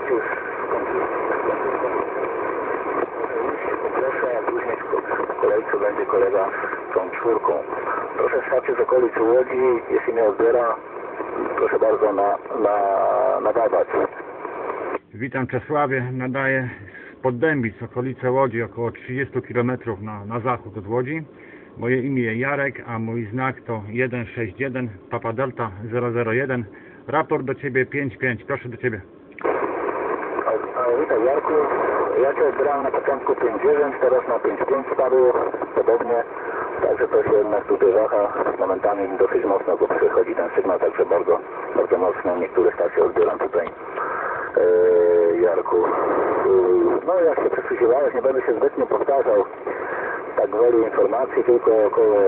Mariusz, poproszę, a później w kolejce będzie kolega z tą czwórką. Proszę wstać z okolicy Łodzi, jeśli mnie odbiera, proszę bardzo na, na, nadawać. Witam Czesławie, nadaję z Poddębic, okolice Łodzi, około 30 km na, na zachód od Łodzi. Moje imię Jarek, a mój znak to 161 Papa Delta 001. Raport do Ciebie 55, proszę do Ciebie. Witaj Jarku, ja Cię odbierałem na początku 5.9, teraz na 5.5 spadło, podobnie. Także to się jednak tutaj waha, momentami dosyć mocno go przychodzi ten sygnał, także bardzo, bardzo mocno niektóre stacje odbieram tutaj. Eee, Jarku, Eee, no jak się przysłuchiwałeś, nie będę się zbytnio powtarzał, tak gwoli informacji, tylko około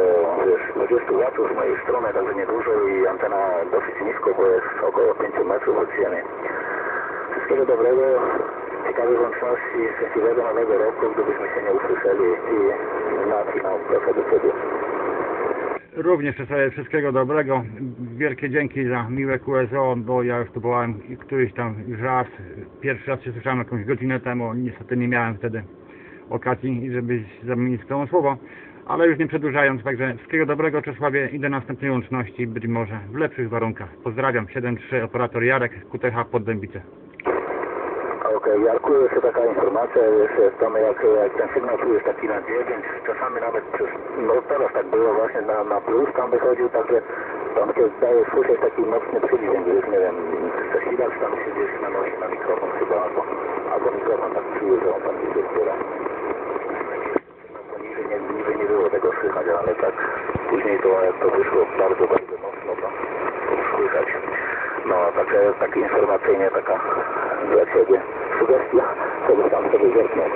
wiesz, 20 watów z mojej strony, także niedużo i antena dosyć nisko, bo jest około 5 metrów od ziemi. Wszystkiego dobrego, ciekawych łączności, szczęśliwego nowego roku, gdybyśmy się nie usłyszeli i na finał proszę do Ciebie. Również życzę wszystkiego dobrego. Wielkie dzięki za miłe QSO, bo ja już tu byłem któryś tam raz. Pierwszy raz się słyszałem jakąś godzinę temu. Niestety nie miałem wtedy okazji, żeby zamienić to słowo. Ale już nie przedłużając, także wszystkiego dobrego Czesławie i do następnej łączności, być może w lepszych warunkach. Pozdrawiam, 7-3, operator Jarek, QTH Poddębice. Okej, Jarku, jeszcze taka informacja, jeszcze tam jak, jak ten sygnał tu jest taki na 9, czasami nawet przez, no teraz tak było właśnie na, na plus tam wychodził, także tam się zdaje słyszeć taki mocny przydźwięk, już nie wiem, przesilacz tam się gdzieś nanosi na mikrofon chyba, albo, albo mikrofon tak czuję, że on tam gdzieś zbiera. No poniżej nie, nie było tego słychać, ale tak później to jak to wyszło bardzo, bardzo mocno, to, to słychać. No, także tak informacyjnie taka dla Ciebie sugestia, żeby tam sobie zerknąć.